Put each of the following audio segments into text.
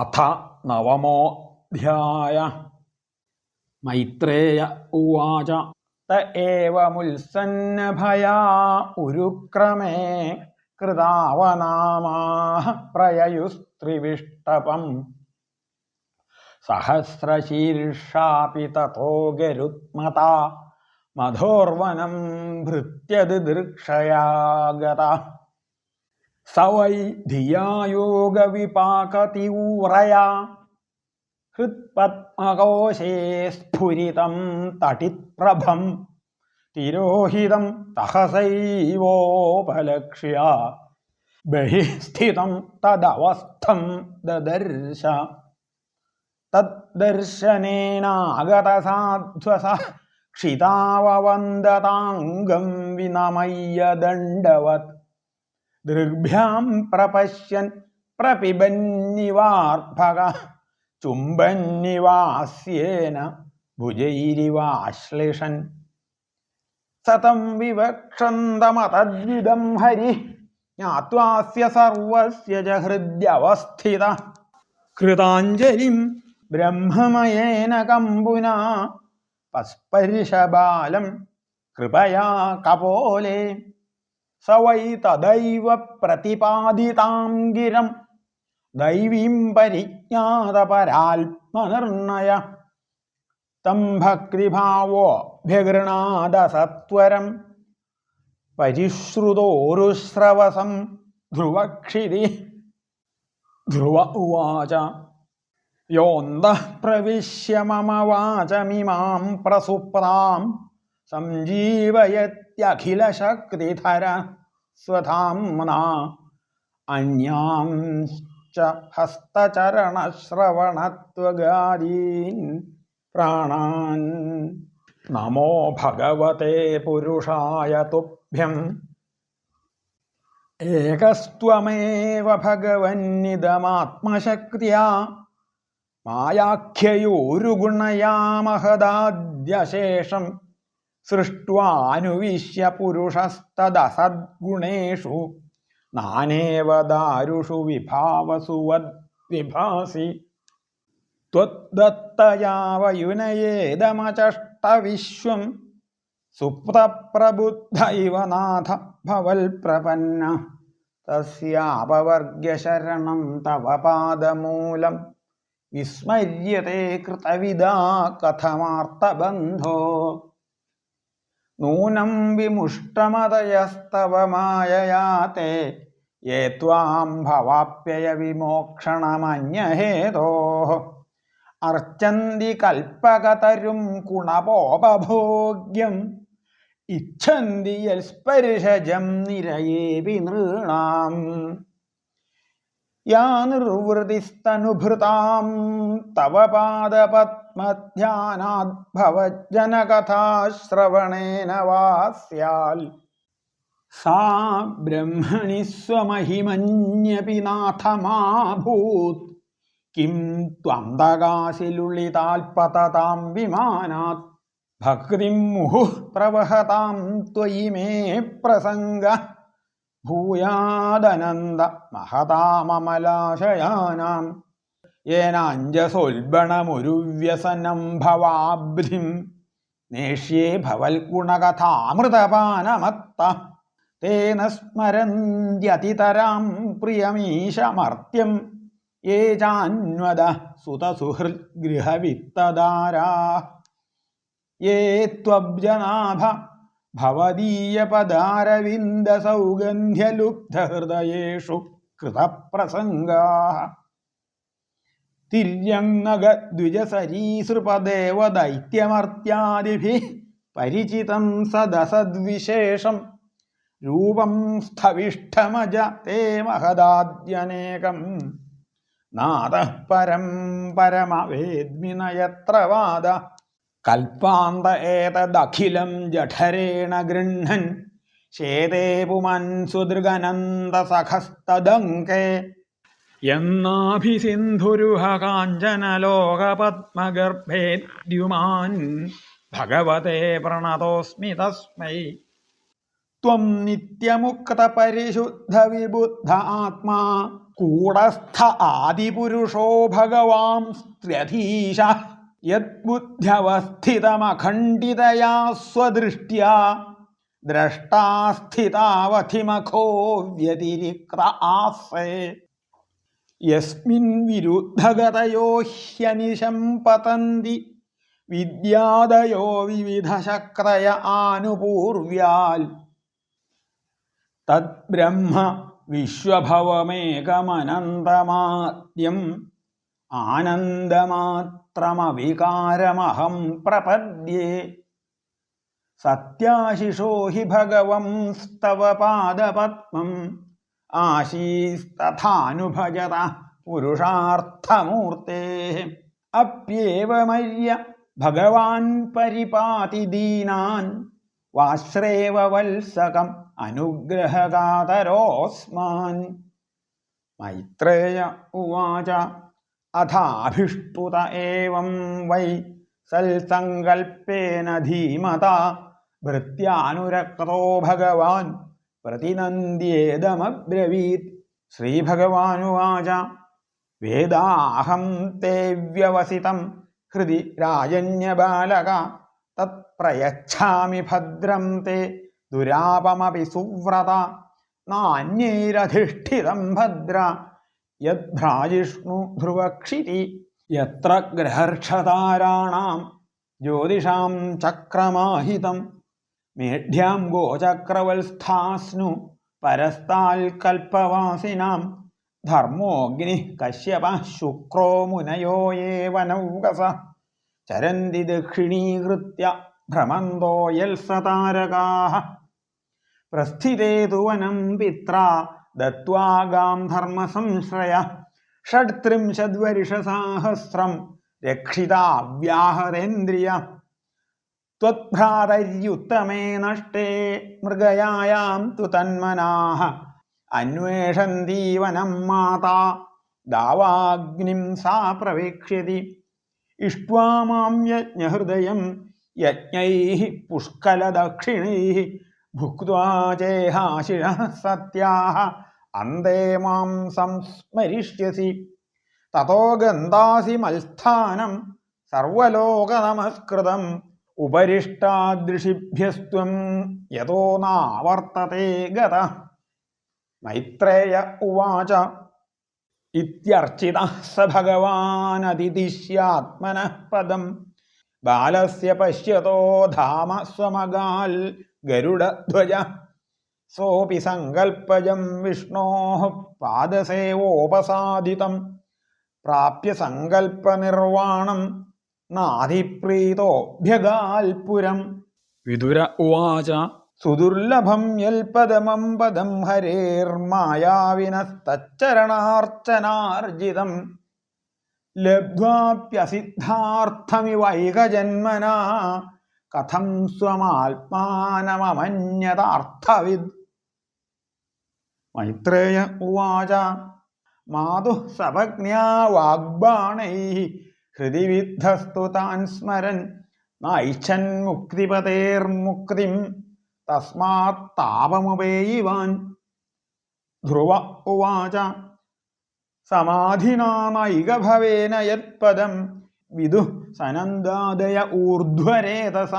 അഥ നവമോധ്യായ മൈത്രേയ ഉവാച त एवमुल्सन्नभया उरुक्रमे कृतावनामाः प्रययुस्त्रिविष्टपम् सहस्रशीर्षापि ततो गरुत्मता मधोर्वनं भृत्यदिदृक्षया गता സ വൈ ധിയായോഗവിപാകതീവ്രയാ ഹൃത്പത്മകോശേ സ്ഫുരിതം തടിത്പ്രഭം തിരോഹിതം തഹസൈവോപലക്ഷ്യ. ബഹിസ്ഥിതം തദവസ്ഥം ദദർശ. തദ്ദർശനേനാഗതസാധ്വസ. ക്ഷിതാവവന്ദതാംഗം വിനമയ്യ ദണ്ഡവത്. ദൃഗ്ഭ്യാം പ്രപശ്യൻ പ്രപിബന്നിവാർഭക. ചുംബന്നിവാസ്യേന ഭുജൈരിവാശ്ലിഷൻ. സതം വിവക്ഷന്തമതദ്വിദം ഹരി ജ്ഞാത്വാസ്യ സർവസ്യ ച ഹൃദ്യവസ്ഥിത. കൃതാഞ്ജലിം ബ്രഹ്മമയേന കമ്പുന പസ്പരിഷബാലം കൃപയാ കപോലേ. സ വൈ തദൈവ പ്രതിപാദിതാം ഗിരം ദൈവീം പരിജ്ഞാത പരാത്മനിർണയ തം ഭക്തിഭാവോ ഭ്യഗൃണാദ സത്വരം പരിശ്രുതോരുശ്രവസം ധ്രുവക്ഷിതി. ധ്രുവ ഉവാച യോന്തഃ പ്രവിശ്യ മമ വാചമിമാം പ്രസുപ്താം സഞ്ജീവയത്യഖിലശക്തിധര സ്വധാംനാ അന്യാംശ്ച ഹസ്തചരണശ്രവണത്വഗാദീൻ പ്രാണാൻ. നമോ ഭഗവത്തെ പുരുഷായ തുഭ്യം. ഏകസ്ത്വമേവ ഭഗവന്നിതമാത്മശക്തിയാ. മായാഖ്യയോരുഗുണയാമഹദാദ്യശേഷം സൃഷ്ട്വാനുവിശ്യ പുരുഷസ്തദസദ്ഗുണേഷു. നാനേവ ദാരുഷു വിഭാവസുവദ് വിഭാസി ത്വദ്ദത്തയാവയുനയേദമചഷ്ടവിശ്വം സുപ്തപ്രബുദ്ധ ഇവ നാഥ ഭവൽപ്രപന്ന തസ്യാപവർഗ്യശരണം തവ പാദമൂലം. വിസ്മര്യത്തെ കൃതവിദാ കഥമാർത്തബന്ധോ. നൂനം വിമുഷ്ടമതയസ്തവമായയാതെ യേ ത്വാം ഭവാപ്യയ വിമോക്ഷണമന്യഹേതോ. അർച്ചന്തി കൽപ്പകതരും ഗുണപോപഭോഗ്യം ഇച്ഛന്തി യൽസ്പരിഷജം നിരയേവി നൃണാം യാ നിർവൃതിസ്തനുഭൃതാം തവ പാദപത്ര മധ്യാനാദ്ഭവജനകഥാശ്രവണേന വാ സ്യാൽ സാ ബ്രഹ്മണി സ്വമഹിമന്യപി നാഥമാഭൂത്. കിം ത്വന്തകാശിലുള്ളിതാൽപതതാം വിമാനാത്. ഭക്തിം മുഹു പ്രവഹതാം ത്വയി മേ പ്രസംഗ. ഭൂയാദനന്ദ മഹതാമമലാശയാനാം. യേനാഞ്ജസോൽബണമൊരുവ്യസനം ഭവാബ്ധിം നേഷ്യേ ഭവൽഗുണകഥാമൃതപാനമത്ത തേന സ്മരന്ത്യതിതരാം പ്രിയമീശമർത്യം യേ ചാന്വദ സുതസുഹൃദ്ഗൃഹവിത്തദാരാ യേ ത്വബ്ജനാഭ ഭവദീയപദാരവിന്ദസൗഗന്ധ്യലുബ്ധഹൃദയേഷു കൃതപ്രസംഗാः തിര്യങ്ങദ്വിജസരീസൃപദേവദൈത്യമർത്യാദിഭിः പരിചിതം സദസദ്വിശേഷം. രൂപം സ്ഥവിഷ്ഠമജ തേ മഹദാദ്യനേകം. നാദഃ പരം പരമവേദ്മിനയത്ര വാദ കൽപ്പാന്ത ഏതദഖിലം ജഠരേണ ഗൃഹൻ ശേതേ പുമൻ സുദൃഗനന്ദസഖസ്തദങ്കേ എന്നാഭിസിന്ധുരുഹ കാഞ്ചനലോകപത്മഗർഭേദ്യുമാൻ ഭഗവതേ പ്രണതോസ്മി തസ്മൈ. ത്വം നിത്യമുക്തപരിശുദ്ധവിബുദ്ധ ആത്മാ കൂടസ്ഥ ആദിപുരുഷോ ഭഗവാം സ്ത്ര്യധീശ യദ്ബുദ്ധ്യവസ്ഥിതമഖണ്ഡിതയാ സ്വദൃഷ്ട്യാ ദ്രഷ്ടാസ്ഥിതാവധിമഖോ വ്യതിരിക്ത ആസേ. യസ്മിൻ വിരുദ്ധഗതയോ ഹ്യനിശം പതന്തി. വിദ്യാദയോ വിവിധശക്രയ ആനുപൂർവ്യാൽ. തദ്ബ്രഹ്മ വിശ്വഭവമേകമനന്തമാദ്യം. ആനന്ദമാത്രമവികാരമഹം പ്രപദ്യേ. സത്യാശിഷോ ഹി ഭഗവംസ്തവ പാദപത്മം. ആശീസ്തഥാനുഭജത പുരുഷാർത്ഥമൂർത്തേ. അപ്യേവമര്യ ഭഗവാൻ പരിപാതി ദീനാൻ വാശ്രേവ വത്സകം അനുഗ്രഹകാതരോസ്മാൻ മൈത്രേയ ഉവാച അഥാഭിഷ്ടുത ഏവം വൈ സൽസങ്കൽപ്പേന ധീമത. ഭൃത്യാനുരക്തോ ഭഗവാൻ പ്രതിനന്ദ്യേദമബ്രവീത് ശ്രീഭഗവാനുവാച. വേദാഹം തേ വ്യവസിതം ഹൃദി രാജന്യബാലക. തത്പ്രയച്ഛാമി ഭദ്രം തേ ദുരാപമപി സുവ്രത. നാന്യൈരധിഷ്ഠിതം ഭദ്ര. യദ്ഭ്രാജിഷ്ണു ധ്രുവക്ഷിതി. യത്ര ഗ്രഹർഷതാരാണാം ജ്യോതിഷാം ചക്രമാഹിതം. മേഢ്യാം ഗോചക്രവത്സ്ഥാസ്നു പരസ്താൽ കൽപ്പവാസിനാം. ധർമ്മോഗ്നി കശ്യപ ശുക്രോ മുനയോ ഏവ നൗകസ. ചരന്തി ദക്ഷിണീകൃത്യ ഭ്രമന്തോ യൽ സതാരകാഹ തു വനം പിത്ര ദത്വാഗാം ധർമ്മസംശ്രയ. ഷഡ്ത്രിംശദ്വരിഷസാഹസ്രം രക്ഷിതാവ്യാഹതേന്ദ്രിയ त्वद्भ्रातर्युत्तमे नष्टे मृगयायां तु तन्मनाः अन्वेषन्तीवनं माता दावाग्निं सा प्रवेक्ष्यति इष्ट्वा मां यज्ञहृदयं यज्ञैः पुष्कलदक्षिणैः भुक्त्वा चेहाशिषः सत्याः अन्ते मां संस्मरिष्यसि ततो गन्धासि मत्स्थानं सर्वलोकनमस्कृतम् ഉപരിഷ്ടാദൃശിഭ്യസ്ത്വം യതോ നാവർത്തത്തെ ഗത. മൈത്രേയ ഉവാച. ഇത്യർച്ചിത സ ഭഗവാനതിഥിഷ്യാത്മനഃ പദം. ബാലസ്യ പശ്യതോ ധാമ സ്വമഗാൽ ഗരുഡധ്വജ. സോപി സങ്കൽപ്പജം വിഷ്ണോ പാദസേവോപസാദിതം പ്രാപ്യ സങ്കൽപ്പനിർവാണം നാധിപ്രീതോഭ്യഗാൽപുരം വിതുര ഉവാച. സുദുർലഭം യൽപദമം പദം ഹരേർമായാവിനസ്തച്ചരണാർച്ചനാർജിതം ലബ്ധ്വാപ്യസിദ്ധാർത്ഥമിവൈകജന്മന. കഥം സ്വമാത്മാനമമന്യതാർത്ഥവിദ്. മൈത്രേയ ഉവാച. മാതുഃ സപജ്ഞാ വാഗ്ബാണൈ. ഹൃദി വിദ്ധസ്തു താൻ സ്മരൻ നൈച്ഛൻ മുക്തിപതേർമുക്തിം തസ്മാത് താപമുപേയിവാൻ. ധ്രുവ ഉവാച സമാധിനാമൈകഭവേന യത്പദം വിദു സനന്ദാദയ ഊർധ്വരേതസ.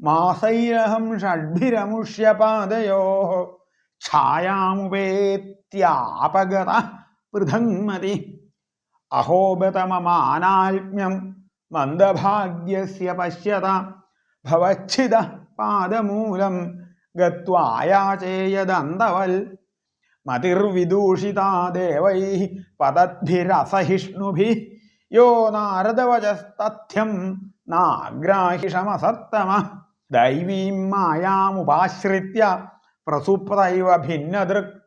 മാസൈരഹം ഷഡ്ഭിരമുഷ്യപാദയോ ഛായാമുപേത്യാപഗത പൃഥങ്മതി അഹോബതമമാനാത്മ്യം മന്ദഭാഗ്യസ്യ പശ്യത ഭവച്ഛിത പാദമൂലം ഗത്വായാചേയദന്തവൽ മതിർവിദൂഷിതാ ദേവൈ പദദ്ഭിരസഹിഷ്ണുഭി യോ നാരദവചസ്തഥ്യം നാഗ്രാഹിഷമസത്തമ. ദൈവീം മായാമുപാശ്രിത്യ പ്രസുപ്തൈവ ഭിന്നദൃക്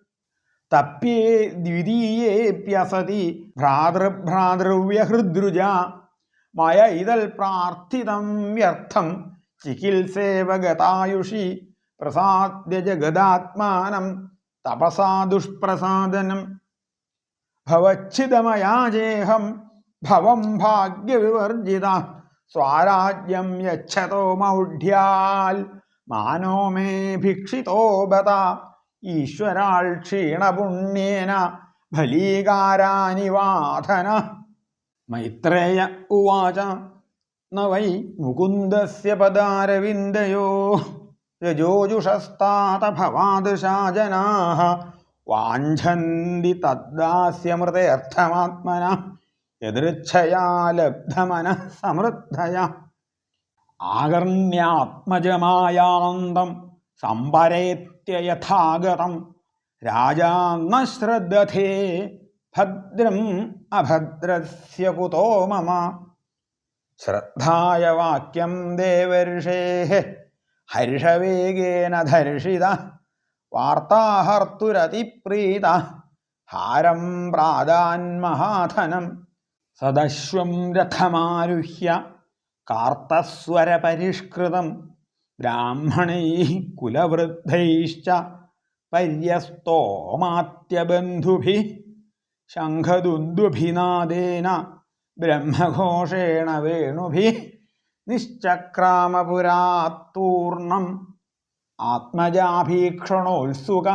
തപ്യേ ദ്വിതീയേപ്യസതി ഭ്രാതൃഭ്രാതൃവ്യഹൃദ്രുജ. മയ ഇതൽ പ്രാർത്ഥിതം വ്യർത്ഥം ചികിത്സേവഗതായുഷി പ്രസാദ്യ ജഗദാത്മാനം തപസാ ദുഷ്പ്രസാദനം. ഭവച്ഛിതമയാജേഹം ഭവം ഭാഗ്യവിവർജിത സ്വാരാജ്യം യച്ഛതോ മൗഢ്യാൽ മാനോ മേ ഭിക്ഷിതോ ബത. ഈശ്വരാൾ ക്ഷീണപുണ്യേന ഫലീകാരാനിവാധന മൈത്രേയ ഉവാച ന വൈ മുകുന്ദസ്യ പദാരവിന്ദയോ രജോജുഷസ്താത ഭവാദൃശാജനാः വാഞ്ചന്തി തദ്ദാസ്യമൃതയർത്ഥമാത്മന യദൃച്ഛയാ ലബ്ധമന സമൃദ്ധയ. ആകർണ്യാത്മജമായാന്തം സംപരേത്യ യഥാഗതം. രാജാന്ന ശ്രദ്ധേ ഭദ്രം അഭദ്രസ്യ കുതോ മമ. ശ്രദ്ധായ വാക്യം ദേവർഷേ. ഹർഷവേഗേന ധർഷിത. വാർത്താഹർത്തുരതിപ്രീത. ഹാരം പ്രാദാന്മഹാധനം സദശ്വം രഥമാരുഹ്യ. കാർത്തസ്വരപരിഷ്കൃതം. ബ്രാഹ്മണൈ കുലവൃദ്ധൈശ്ച പര്യസ്തോമാത്യബന്ധുഭി ശംഖദുന്ദുഭിനാദേന ബ്രഹ്മഘോഷേണ വേണുഭി നിശ്ചക്രാമപുരാത്തൂർണം ആത്മജാഭീക്ഷണോത്സുക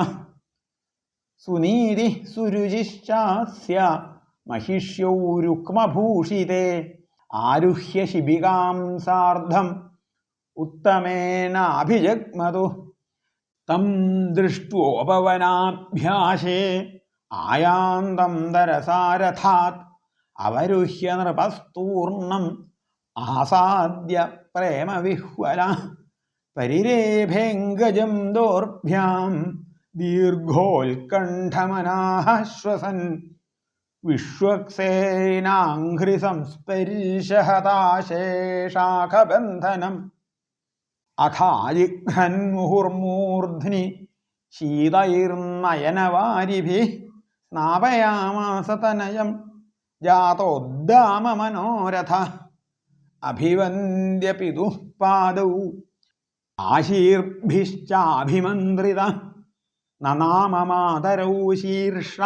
സുനീതി സുരുചിശ്ചാസ്യ रुक्मभूषिते आरुह्य ആരുഹ്യ ശിബികാം സാർദ്ധം ഉത്തമേനാഭിജഗ്മതു തം ദൃഷ്ട്വോപവനാഭ്യാസേ. ആയാന്തം ദരസാരഥാത്. അവരുഹ്യ നൃപസ്തൂർണം ആസാദ്യ പ്രേമവിഹ്വല. പരിരേഭേങ്കജം ദോർഭ്യാം ദീർഘോത്കണ്ഠമനാശ്വസൻ വിശ്വക്സേനാഘ്രി സംസ്പരിശഹതാശേഷാഖബന്ധനം അഥാജിഘ്രന്മുഹുർമൂർധ്നി ശീതൈർനയനവാരിഭി സ്നാപയാമാസതനയം ജാതോദ്ദാമനോരഥ അഭിവന്ദ്യ പിതുഃ പാദൗ ആശീർഭിശ്ചാഭിമന്ത്രിത നനാമമാതരൗ ശീർഷ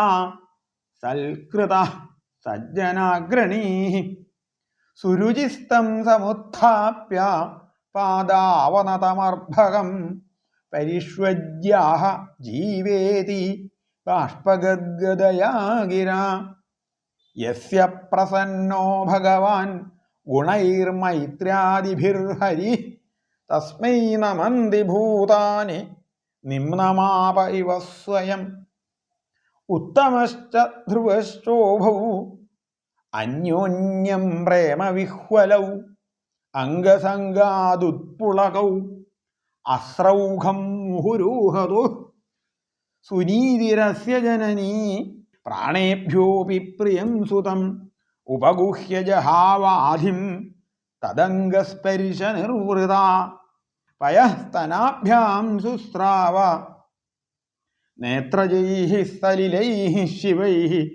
സൽകൃത സജ്ജനാഗ്രണീ സുരുചിസ്തം സമുത്ഥാപ്യ പാദാവനതമർഭകം പരിഷ്വജ്യാഹ ജീവേതി ബാഷ്പഗദ്ഗദയാഗിര. യസ്യ പ്രസന്നോ ഭഗവാൻ ഗുണൈർമൈത്രാദിഭിർഹരി. തസ്മൈ നമന്തി ഭൂതാനി നിമ്നമാപ ഇവ സ്വയം. ഉത്തമശ്ച ധ്രുവശ്ചോഭൗ അന്യോന്യം പ്രേമവിഹ്വലൗ. അംഗസംഗാദുത്പുളകൗ അസ്രൗഘം മുഹുരൂഹതു സുനീതിരസ്യ ജനനീ പ്രാണേഭ്യോപി പ്രിയം സുതം ഉപഗുഹ്യ ജഹാവാധിം തദംഗസ്പരിശ നിർവൃത പയസ്തനാഭ്യാം സുസ്രാവ നേത്രജൈ സലിലൈः ശിവൈ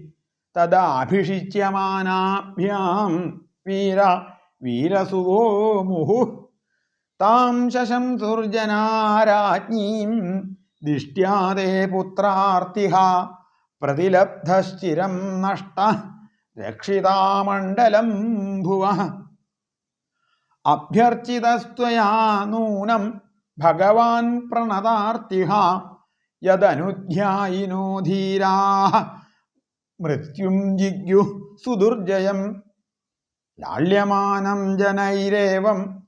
തദാഭിഷിച്യമാനാഭ്യാം വീര വീരസുവോ മുഹു. താം ശശംസുർജനാരാജ്ഞീം ദിഷ്ട്യാതേ പുത്രാർത്തിഹ. പ്രതിലബ്ധശ്ചിരം നഷ്ട. രക്ഷിതാമണ്ഡലം ഭുവ. അഭ്യർച്ചിതസ്ത്വയാ നൂനം ഭഗവാൻ പ്രണതാർത്തിഹ. യദനുധ്യായിനോ ധീരാ. മൃത്യും ജിഗ്യു സുദുർജയം ലാള്യമാനം ജനൈരേവം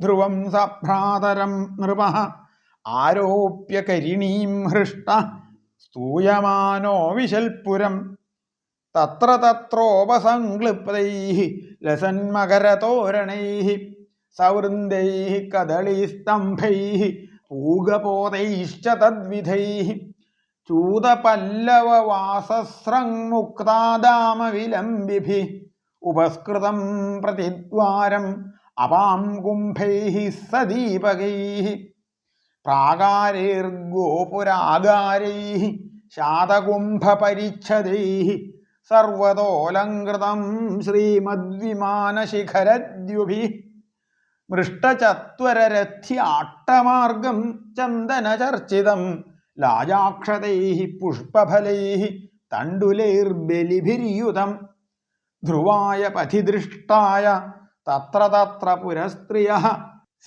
ധ്രുവം സഭ്രാതരം നൃപ ആരോപ്യ കരിണീം ഹൃഷ്ട സ്തൂയമാനോ വിശൽപുരം തത്ര തത്രോപസംക്ലിപ്തൈ ലസന്മകരതോരണൈ സവൃന്ദൈ കദളീസ്തംഭൈ പൂഗപോതൈശ്ച തദ്വിധൈ ചൂതപല്ലവവാസസ്രങ്മുക്താദാമവിലംബിഭി ഉപസ്കൃതം പ്രതിദ്വാരം അപാം കുംഭൈ സദീപകൈ പ്രാകാരേർഗോപുരാകാരൈ ശാതകുംഭപരിച്ഛദൈ സർവതോലങ്കൃതം ശ്രീമദ്വിമാനശിഖരദ്യുഭി മൃഷ്ടചത്വരരഥ്യാട്ടമാർഗം ചന്ദനചർച്ചിതം ലാജാക്ഷതൈ പുഷ്പഫലൈ തണ്ടുലൈർബലിഭിര്യുതം ധ്രുവായ പഥിദൃഷ്ടായ തത്ര തത്ര പുരസ്ത്രിയ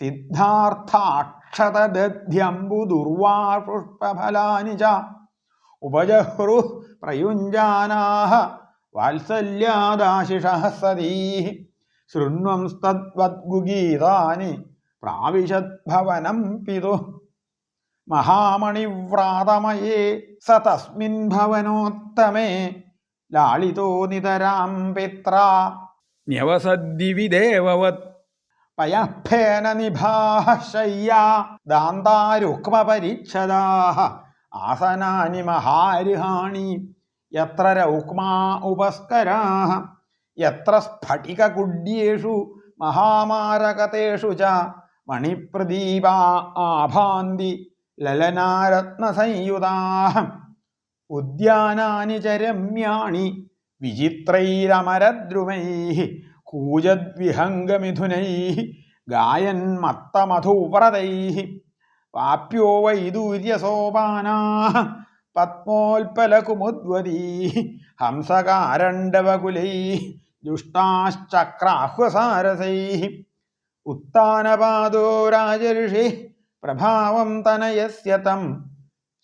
സിദ്ധാർത്ഥാക്ഷതദ്ധ്യംബുദുർവാ പുഷ്പഫലാനി ച ഉപജഹ്രു പ്രയുഞ്ജാനാഹ വാത്സല്യാദാശിഷ സതീ ശൃണ്വംസ്തദ്വദ്ഗുഗീതാനി പ്രാവിശദ്ഭവനം പിതു മഹാമണിവ്രാതമയേ സ തസ്മിൻ ഭവനോത്തമേ ലാളിതോ നിതരാം പിത്ര ന്യവസദ്ദിവിദേവവത് പയഫേന നിഭാः ശയ്യാ ദാന്താരുക്മപരിച്ഛദാः ആസനാനി മഹാരിഹാണി. യത്ര രൗക്മാ ഉപസ്കരാः യത്ര സ്ഫടികകുഡ്യേഷു മഹാമാരകതേഷു ച. മണിപ്രദീപാ ആഭാന്തി ലലനാരത്നസംയുതാः ഉദ്യാനാനി ച രമ്യാണി കൂജദ്വിഹംഗമിഥുനൈ ഗായൻ ഗായന്മത്തമധുവ്രതൈः വാപ്യോ വൈദൂര്യസോപാനാः പത്മോൽപലകുമുദ്വതീः ഹംസകാരണ്ഡവകുലൈः ദുഷ്ടാശ്ചക്രാഹ്വസാരസൈ ഉത്താനപാദോ രാജർഷി പ്രഭാവം തനയസ്യ തം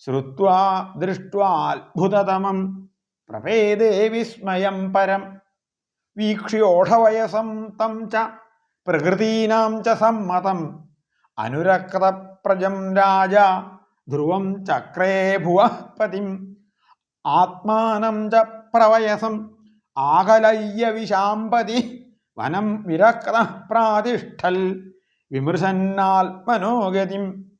ശ്രുത്വാ ദൃഷ്ട്വാത്ഭുതതമം പ്രപേദേ വിസ്മയം പരം. വീക്ഷ്യോഢവയസം തം ച. പ്രകൃതീനാം ച സമ്മതം. അനുരക്തപ്രജം രാജ. ധ്രുവം ചക്രേ ഭുവഃ പതിം. ആത്മാനം ച പ്രവയസം. ആകലയ്യ വിശാംപതി. വനം വിരക്ത പ്രാതിഷ്ഠൽ. വിമൃശന്നാത്മനോഗതിം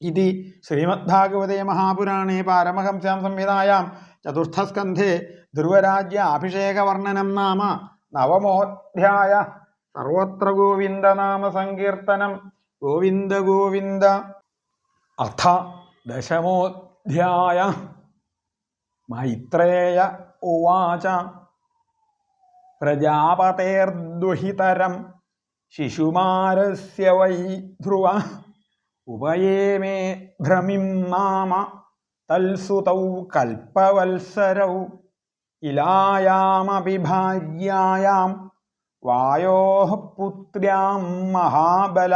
ഇതി ശ്രീമദ്ഭാഗവതേ മഹാപുരാണേ പാരമഹംസ്യാം സംഹിതായാം ചതുർത്ഥസ്കന്ധേ ധ്രുവരാജ്യാഭിഷേകവർണനം നാമ നവമോധ്യായ. സർവത്ര ഗോവിന്ദനാമ സങ്കീർത്തനം. ഗോവിന്ദ ഗോവിന്ദ. അഥ ദശമോധ്യായ. മൈത്രേയ ഉവാച. പ്രജാപതേർദുഹിതരം. ശിശുമാരസ്യ വൈ ധ്രുവ. ഉപയേമേ ഭ്രമിം നാമ തൽസുതൗ കൽപ്പവത്സരൗ ഇലായാമപി ഭാര്യായാം വായോ പുത്ര്യാം മഹാബല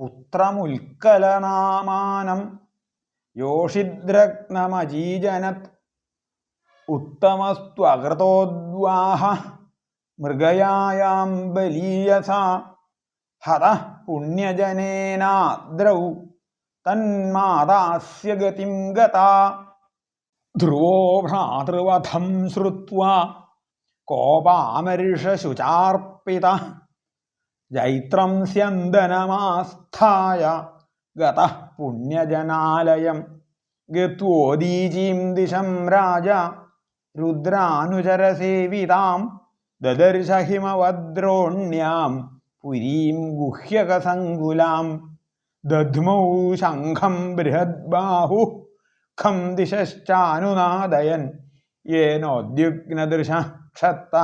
പുത്രമുൽക്കലനാമാനം യോഷിദ്രഗ്നമജീജനത് ഉത്തമസ്ത്വകൃതോദ്വാഹ മൃഗയായാം ബലീയസ ഹത പുണ്യജനേനാദ്രൗ തന്മാതാസ്യ ഗതിം ഗതാ. ധ്രുവോ ഭ്രാതൃവധം ശ്രുത്വാ. കോപാമരിഷശുചാർപ്പിത ജൈത്രം സ്യന്ദനമാസ്ഥായ ഗത പുണ്യജനാലയം. ഗത്വോദീജീം ദിശം രാജ. രുദ്രാനുചരസേവിതാം. ദദർശ ഹിമവദ്രോണ്യാം പുരീം ഗുഹ്യകസങ്കുലാം ദധ്മൗ ശംഖം ബൃഹദ്ബാഹു ഖം ദിശശ്ചാനുനാദയൻ യേനോദ്യുഗ്നദൃശ ക്ഷത്ത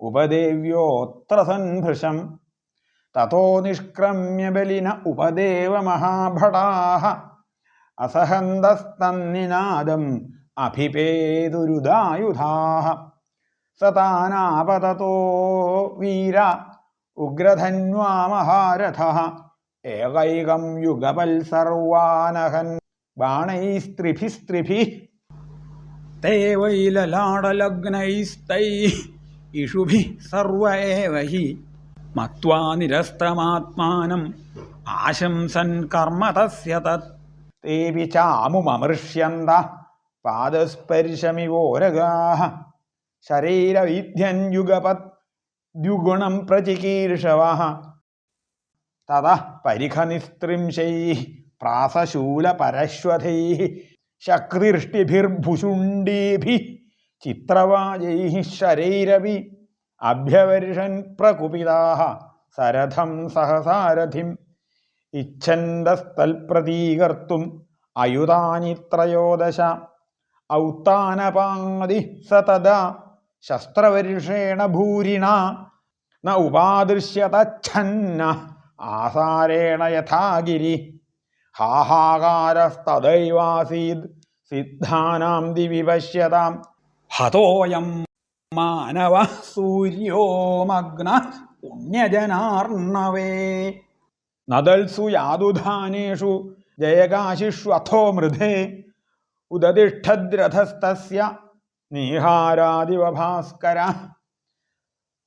ഉപദേവ്യോത്ര സൻഭൃശം തതോ നിഷ്ക്രമ്യ ബലിന ഉപദേവ മഹാഭടാഹ അസഹന്തസ്തന്നിനാദം അഭിപേതുരുദായുധാः സതാനാപതോ വീര ഉഗ്രധന്വാമഹാരഥ. ഏകൈകം യുഗപൽ സർവാനഹൻ. ബാണൈസ്ത്രിഭിസ്ത്രിഭി തേ വൈലലാടലഗ്നൈസ്തൈ ഇഷുഭി സർവേവഹി മത്വാ നിരസ്തമാത്മാനം. ആശംസൻ കർമ്മ തസ്യ തത്. തേവി ചാമുമമൃഷ്യന്ത പാദസ്പർശമിവോരഗാ ശരീരവിധ്യൻ യുഗപത് ദ്യുഗുണം പ്രചികീർഷവാഹ. തത പരിഖനിസ്ത്രിംശൈ പ്രാസശൂല പരശ്വതൈ ശക്തിർഷ്ടിഭിർഭുഷുണ്ടീഭി ചിത്രവാജൈ ശരൈരവി അഭ്യവർഷൻ പ്രകുപിതാഹ സരഥം സഹസാരഥിം ഇച്ഛന്തസ്തൽപ്രതീകർത്തും അയുതാനി ത്രയോദശ ഔത്താനപാതി സതദാ തദാ ശസ്ത്രവർഷേണ ഭൂരിണ ന ഉപാദൃശ്യതച്ഛന്ന ആസാരേണ യഥാഗിരി. ഹാഹാകാരസ്തദൈവാസീത് സിദ്ധാനാം ദിവി പശ്യതാം. ഹതോയം മാനവ സൂര്യോമഗ്ന പുണ്യജനാർണവേ. നദൽസു യാതുധാനേഷു ജയകാശിഷ്വഥോ മൃധേ. ഉദതിഷ്ഠദ്രഥസ്തസ്യ നീഹാരാദിവ ഭാസ്കര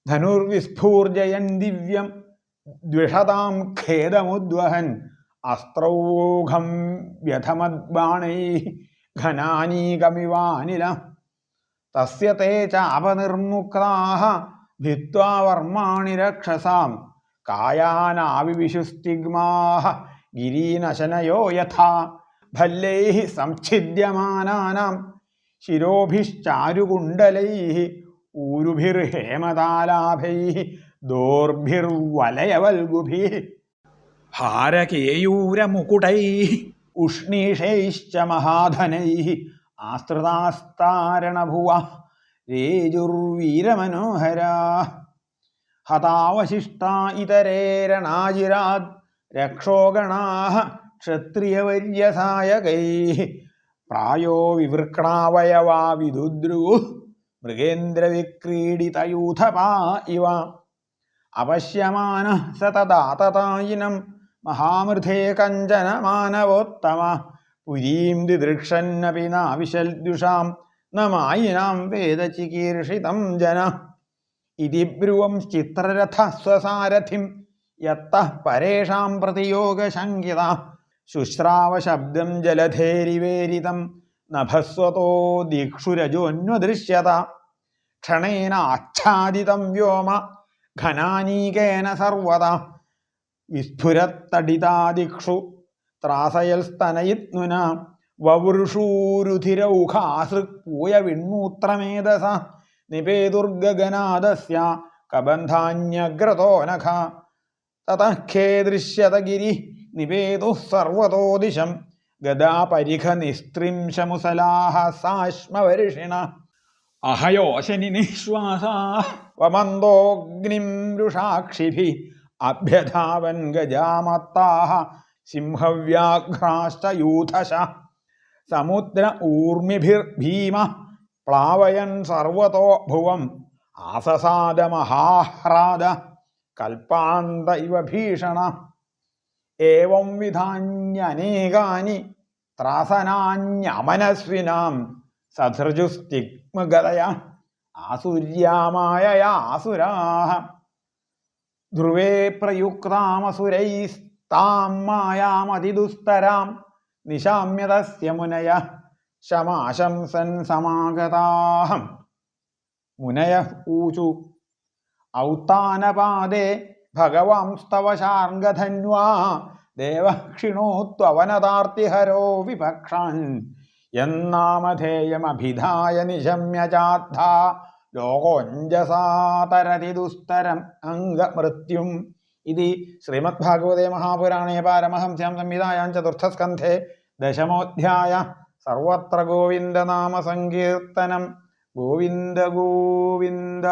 ധനുർവിസ്ഫൂർജയൻ ദിവ്യം ദ്വിഷതാം ഖേദമുദ്വഹൻ അസ്ത്രൗഘം വ്യഥമദ്ബാണൈ ഘനാനീകമിവാനില. തസ്യ തേ ചാപനിർമുക്താः ഭിത്വാ വർമാണി രക്ഷസാം കായാനാവിവിശുസ്തിഗ്മാः ഗിരീനശനയോ യഥാ. ഭല്ലൈः സംഛിദ്യമാനാനാം ശിരോഭിശ്ചാരുകുണ്ടലൈः ഊരുഭിർഹേമതാലാഭൈः ദോർഭിർവലയവൽഗുഭിः ഹാരകേയൂരമുകുടൈ ഉഷ്ണീഷൈശ്ച മഹാധനൈ ആശ്രിതാസ്താരണഭുവ രേജുർവീരമനോഹരാ ഹതാവശിഷ്ട ഇതരേരണാജിരാത് രക്ഷോഗണാ ക്ഷത്രിയവര്യസായകൈः പ്രായോ വിവൃക്ണാവയവാ വിദുദ്രു മൃഗേന്ദ്രവിക്രീഡിതയൂഥപാ ഇവ. അപശ്യമാന സതദാതതായിനം മഹാമൃധേ കഞ്ചന മാനവോത്തമ. പുരീം ദിദൃക്ഷന്നപി നാവിശൽദ്യുഷാം നമായിനാം വേദചികീർഷിതം ജന. ഇതി ബ്രുവം ചിത്രരഥ സ്വസാരഥിം യത്ത പരേഷാം പ്രതിയോഗശങ്കിത ശുശ്രാവശബ്ദം ജലധേരിവേരിതം നഭസ്വതോ ദിക്ഷുരജോന്വദൃശ്യത. ക്ഷണേന ആച്ഛാദിതം വ്യോമ ഘനാനീകേന സർവത. വിസ്ഫുരത്തടിതാദിക്ഷു ത്രാസയൽസ്തനയിത്നുന വവൃഷൂരുധിരൗഖാസൃക്പൂയ വിൺമൂത്രമേധസ നിപേതുർഗഗനാദസ്യ കബന്ധാന്യഗ്രതോ നഖ തതഃഖേ ദൃശ്യത ഗിരി നിപേതു സർവതോ ദിശം ഗദാപരിഖ നിസ്ത്രിംശമുസലാഹ സാശ്മവരിഷിണ അഹയോശനി നിശ്വാസ വമന്തോഗ്നിം രുഷാക്ഷിഭി അഭ്യധാവൻ ഗജാമത്താഹ സിംഹവ്യാഘ്രാശ്ച യൂഥശ സമുദ്ര ഊർമിഭിർഭീമ പ്ലാവയൻ സർവതോ ഭുവം ആസസാദ മഹാഹ്രാദ കൽപ്പാന്ത ഇവ ഭീഷണ. ഏവം വിധാന്യനേകാനി ത്രാസനാന്യമനസ്വിനാം സധൃജുസ്തിഗ്മഗതയ ആസുര്യാമായയാസുരാः ധ്രുവേ പ്രയുക്താമസുരൈസ്താം മായാമതിദുസ്തരാം നിശാമ്യതസ്യ മുനയ ശമാശംസൻ സമാഗതാഹം. മുനയ ഊചു ഔത്താനപാദേ ഭഗവാംസ്തവ ശാർഗധന്വാ. ദേവക്ഷിണോത്വവനതാർത്തിഹരോ വിപക്ഷാൻ എന്നാമധേയമഭിധായ നിശമ്യജാദ്ധ ലോകോഞ്ജസാതരതി ദുസ്തരം അംഗമൃത്യും. ഇതി ശ്രീമദ്ഭാഗവതേ മഹാപുരാണേ പാരമഹംസ്യാം സംവിധായാം ചതുർത്ഥസ്കന്ധേ ദശമോധ്യായ. സർവത്ര ഗോവിന്ദനാമസങ്കീർത്തനം. ഗോവിന്ദ ഗോവിന്ദ.